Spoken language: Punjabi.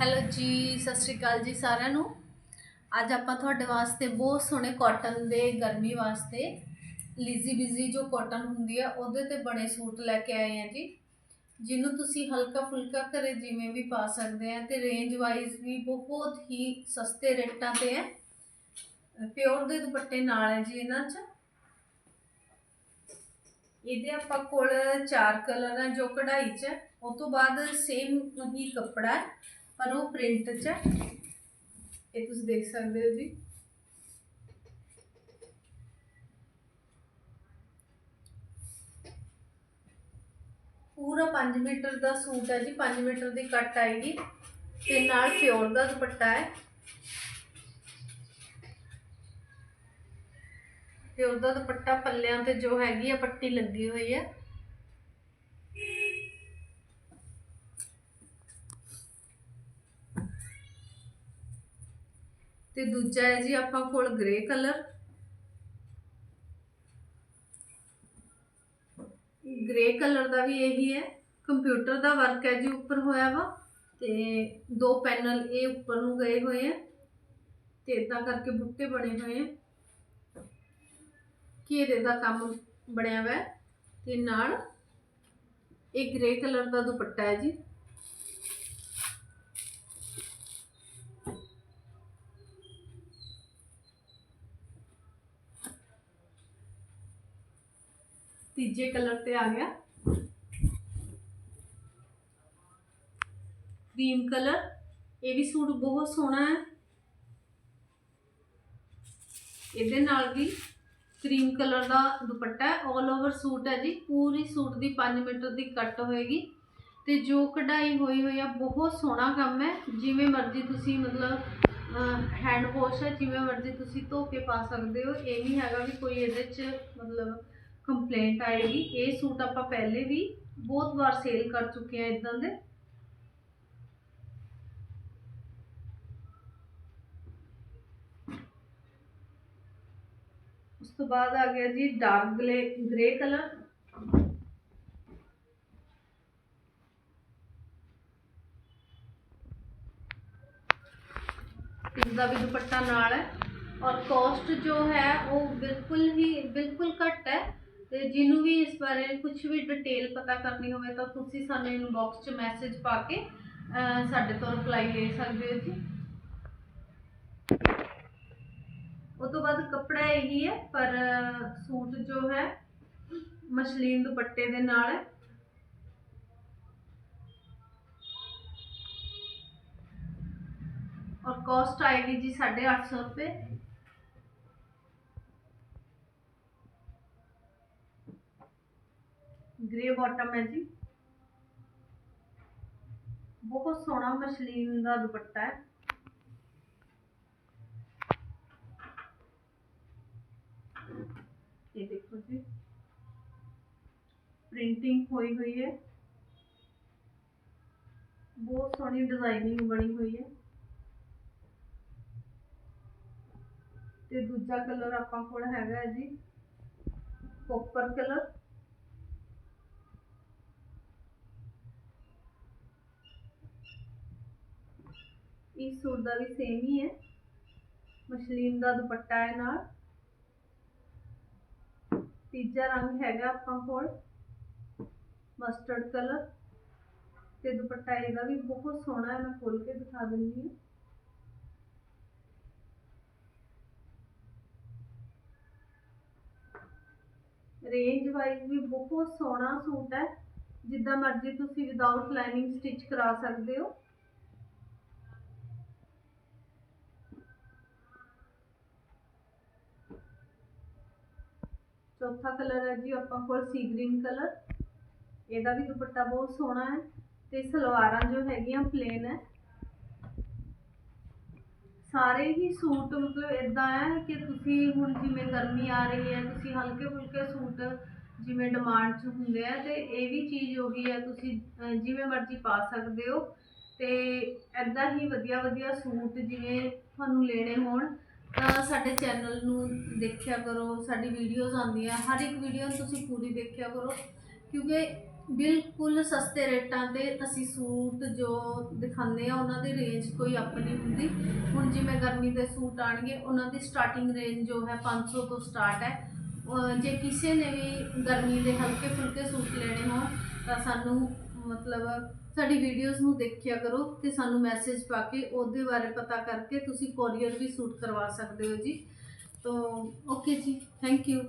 ਹੈਲੋ ਜੀ, ਸਤਿ ਸ਼੍ਰੀ ਅਕਾਲ ਜੀ ਸਾਰਿਆਂ ਨੂੰ। ਅੱਜ ਆਪਾਂ ਤੁਹਾਡੇ ਵਾਸਤੇ ਬਹੁਤ ਸੋਹਣੇ ਕਾਟਨ ਦੇ ਗਰਮੀ ਵਾਸਤੇ ਲੀਜ਼ੀ ਬਿਜ਼ੀ ਜੋ ਕਾਟਨ ਹੁੰਦੀ ਆ, ਉਹਦੇ ਤੇ ਬਣੇ ਸੂਟ ਲੈ ਕੇ ਆਏ ਆ ਜੀ। ਜਿਹਨੂੰ ਤੁਸੀਂ ਹਲਕਾ ਫੁਲਕਾ ਘਰੇ ਜਿਵੇਂ ਵੀ ਪਾ ਸਕਦੇ ਆ ਤੇ ਰੇਂਜ ਵਾਈਜ਼ ਵੀ ਬਹੁਤ ਹੀ ਸਸਤੇ ਰੇਟਾਂ ਤੇ ਹੈ ਪਿਓਰ ਦੇ ਦੁਪੱਟੇ ਨਾਲ ਹੈ ਜੀ ਇਹਨਾਂ 'ਚ। ਇਹਦੇ ਆਪਾਂ ਕੋਲ ਚਾਰ ਕਲਰ ਹੈ ਜੋ ਕਢਾਈ 'ਚ ਹੈ। ਉਹ ਤੋਂ ਬਾਅਦ ਸੇਮ ਹੀ ਕੱਪੜਾ ਹੈ। ਪਰ ਉਹ ਪ੍ਰਿੰਟ 'ਚ ਹੈ। ਇਹ ਤੁਸੀਂ ਦੇਖ ਸਕਦੇ ਹੋ ਜੀ। ਪੂਰਾ 5 ਮੀਟਰ ਦਾ ਸੂਟ ਹੈ ਜੀ 5 ਮੀਟਰ ਦੀ ਕੱਟ ਆਏਗੀ ਤੇ ਨਾਲ ਪਿਓਰ ਦਾ ਦੁਪੱਟਾ ਹੈ। ਪਿਓਰ ਦਾ ਦੁਪੱਟਾ ਪੱਲਿਆਂ ਤੇ ਜੋ ਹੈਗੀ ਆ, ਪੱਟੀ ਲੱਗੀ ਹੋਈ ਹੈ। ਤੇ ਦੂਜਾ ਹੈ ਜੀ ਆਪਾਂ ਕੋਲ ਗ੍ਰੇ ਕਲਰ ਗ੍ਰੇ ਕਲਰ ਦਾ ਵੀ ਇਹੀ ਹੈ। ਕੰਪਿਊਟਰ ਦਾ ਵਰਕ ਹੈ ਜੀ ਉੱਪਰ ਹੋਇਆ ਵਾ ਤੇ ਦੋ ਪੈਨਲ ਇਹ ਉੱਪਰ ਨੂੰ ਗਏ ਹੋਏ ਆ ਤੇ ਇਦਾਂ ਕਰਕੇ ਬੁੱਟੇ ਬਣੇ ਹੋਏ ਆ। ਘੇਰੇ ਦਾ ਕੰਮ ਬਣਿਆ ਹੋਇਆ ਹੈ ਤੇ ਨਾਲ ਇਹ ਗ੍ਰੇ ਕਲਰ ਦਾ ਦੁਪੱਟਾ ਹੈ ਜੀ। ਤੀਜੇ ਕਲਰ ਤੇ ਆ ਗਿਆ। ਕਰੀਮ ਕਲਰ, ਇਹ ਵੀ ਸੂਟ ਬਹੁਤ ਸੋਹਣਾ ਹੈ। ਇਹਦੇ ਨਾਲ ਵੀ ਕਰੀਮ ਕਲਰ ਦਾ ਦੁਪੱਟਾ ਹੈ। 올 ਓਵਰ ਸੂਟ ਹੈ ਜੀ। ਪੂਰੀ ਸੂਟ ਦੀ 5 ਮੀਟਰ ਦੀ ਕੱਟ ਹੋਏਗੀ। ਤੇ ਜੋ ਕਢਾਈ ਹੋਈ ਹੋਈ ਆ, ਬਹੁਤ ਸੋਹਣਾ ਕੰਮ ਹੈ। ਜਿਵੇਂ ਮਰਜ਼ੀ ਤੁਸੀਂ ਮਤਲਬ ਹੈਂਡ ਵਾਸ਼ ਹੈ, ਜਿਵੇਂ ਮਰਜ਼ੀ ਤੁਸੀਂ ਧੋ ਕੇ ਪਾ ਸਕਦੇ ਹੋ। ਇਹ ਨਹੀਂ ਹੈਗਾ ਵੀ ਕੋਈ ਇਹਦੇ 'ਚ ਮਤਲਬ ਕੰਪਲੇਂਟ ਆਏਗੀ ਇਹ ਸੂਟ ਆਪਾਂ ਪਹਿਲੇ ਵੀ ਬਹੁਤ ਵਾਰ ਸੇਲ ਕਰ ਚੁੱਕੇ ਆ ਇਦਾਂ ਦੇ। ਉਸ ਤੋਂ ਬਾਅਦ ਆ ਗਿਆ ਜੀ ਡਾਰਕ ਗਲੇ ਗ੍ਰੇ ਕਲਰ ਇਸ ਦਾ ਵੀ ਦੁਪੱਟਾ ਨਾਲ ਹੈ। ਔਰ ਕਾਸਟ ਜੋ ਹੈ ਉਹ ਬਿਲਕੁਲ ਹੀ ਬਿਲਕੁਲ ਘੱਟ ਹੈ। ਤੇ ਜਿਹਨੂੰ ਵੀ ਇਸ ਬਾਰੇ ਕੁਝ ਵੀ ਡਿਟੇਲ ਪਤਾ ਕਰਨੀ ਹੋਵੇ ਤਾਂ ਤੁਸੀਂ ਸਾਨੂੰ ਇਨਬਾਕਸ 'ਚ ਮੈਸੇਜ ਪਾ ਕੇ ਸਾਡੇ ਤੋਂ ਰਿਪਲਾਈ ਲੈ ਸਕਦੇ ਹੋ ਜੀ। ਉਸ ਤੋਂ ਬਾਅਦ ਕੱਪੜਾ ਇਹੀ ਹੈ, ਪਰ, ਸੂਟ ਜੋ ਹੈ, ਮਸ਼ਲੀਨ ਦੁਪੱਟੇ ਦੇ ਨਾਲ ਹੈ। ਔਰ ਕਾਸਟ ਆਏਗੀ ਜੀ 850 ਰੁਪਏ। ग्रे बॉटम है जी बहुत सोहना मशलीन का दुपट्टा है ये देखो जी प्रिंटिंग हुई हुई है बहुत सोहनी डिजाइनिंग बनी हुई है ਤੇ ਦੂਜਾ ਕਲਰ ਆਪਾਂ ਕੋਲ ਹੈਗਾ ਹੈ ਜੀ ਕੋਪਰ ਕਲਰ ਇਸ ਸੂਟ ਦਾ ਵੀ ਸੇਮ ਹੀ ਹੈ। ਮਸ਼ਲੀਨ ਦਾ ਦੁਪੱਟਾ ਹੈ ਨਾਲ। ਤੀਜਾ ਰੰਗ ਹੈਗਾ ਆਪਾਂ ਕੋਲ ਮਸਟਰਡ ਕਲਰ ਤੇ ਦੁਪੱਟਾ ਇਹਦਾ ਵੀ ਬਹੁਤ ਸੋਹਣਾ ਹੈ, ਮੈਂ ਖੋਲ ਕੇ ਦਿਖਾ ਦਿੰਦੀ ਹਾਂ। ਰੇਂਜ ਵਾਈਜ਼ ਵੀ ਬਹੁਤ ਸੋਹਣਾ ਸੂਟ ਹੈ। ਜਿੱਦਾਂ ਮਰਜ਼ੀ ਤੁਸੀਂ ਵਿਦਆਊਟ ਲਾਈਨਿੰਗ ਸਟਿਚ ਕਰਾ ਸਕਦੇ ਹੋ। ਚੌਥਾ ਕਲਰ ਹੈ ਜੀ ਆਪਾਂ ਕੋਲ ਸੀ ਗ੍ਰੀਨ ਕਲਰ। ਇਹਦਾ ਵੀ ਦੁਪੱਟਾ ਬਹੁਤ ਸੋਹਣਾ ਹੈ ਤੇ ਸਲਵਾਰਾਂ ਜੋ ਹੈਗੀਆਂ ਪਲੇਨ ਹੈ। ਸਾਰੇ ਹੀ ਸੂਟ ਮਤਲਬ ਇਦਾਂ ਹੈ ਕਿ ਤੁਸੀਂ ਹੁਣ ਜਿਵੇਂ ਗਰਮੀ ਆ ਰਹੀ ਹੈ, ਤੁਸੀਂ ਹਲਕੇ ਫੁਲਕੇ ਸੂਟ ਜਿਵੇਂ ਡਿਮਾਂਡ 'ਚ ਹੁੰਦੇ ਆ ਤੇ ਇਹ ਵੀ ਚੀਜ਼ ਉਹੀ ਹੈ, ਤੁਸੀਂ ਜਿਵੇਂ ਮਰਜ਼ੀ ਪਾ ਸਕਦੇ ਹੋ। ਤੇ ਐਦਾਂ ਹੀ ਵਧੀਆ ਵਧੀਆ ਸੂਟ ਜਿਵੇਂ ਤੁਹਾਨੂੰ ਲੈਣੇ ਹੋਣ। ਤਾਂ ਸਾਡੇ ਚੈਨਲ ਨੂੰ ਦੇਖਿਆ ਕਰੋ, ਸਾਡੀ ਵੀਡੀਓਜ਼ ਆਉਂਦੀਆਂ, ਹਰ ਇੱਕ ਵੀਡੀਓ ਤੁਸੀਂ ਪੂਰੀ ਦੇਖਿਆ ਕਰੋ, ਕਿਉਂਕਿ ਬਿਲਕੁਲ ਸਸਤੇ ਰੇਟਾਂ ਤੇ ਅਸੀਂ ਸੂਟ ਜੋ ਦਿਖਾਉਂਦੇ ਆ, ਉਹਨਾਂ ਦੀ ਰੇਂਜ ਕੋਈ ਅਪ ਨਹੀਂ ਹੁੰਦੀ। ਹੁਣ ਜਿਵੇਂ ਗਰਮੀ ਦੇ ਸੂਟ ਆਣਗੇ ਉਹਨਾਂ ਦੀ ਸਟਾਰਟਿੰਗ ਰੇਂਜ ਜੋ ਹੈ 500 ਤੋਂ ਸਟਾਰਟ ਹੈ। ਜੇ ਕਿਸੇ ਨੇ ਵੀ ਗਰਮੀ ਦੇ ਹਲਕੇ ਫੁਲਕੇ ਸੂਟ ਲੈਣੇ ਹੋਣ, ਤਾਂ ਸਾਨੂੰ ਮਤਲਬ ਸਾਡੀ ਵੀਡੀਓਜ਼ ਨੂੰ ਦੇਖਿਆ ਕਰੋ ਤੇ ਸਾਨੂੰ ਮੈਸੇਜ ਪਾ ਕੇ ਉਹਦੇ ਬਾਰੇ ਪਤਾ ਕਰਕੇ ਤੁਸੀਂ ਕੋਰੀਅਰ ਵੀ ਸੂਟ ਕਰਵਾ ਸਕਦੇ ਹੋ ਜੀ। ਤੋਂ ਓਕੇ ਜੀ ਥੈਂਕ ਯੂ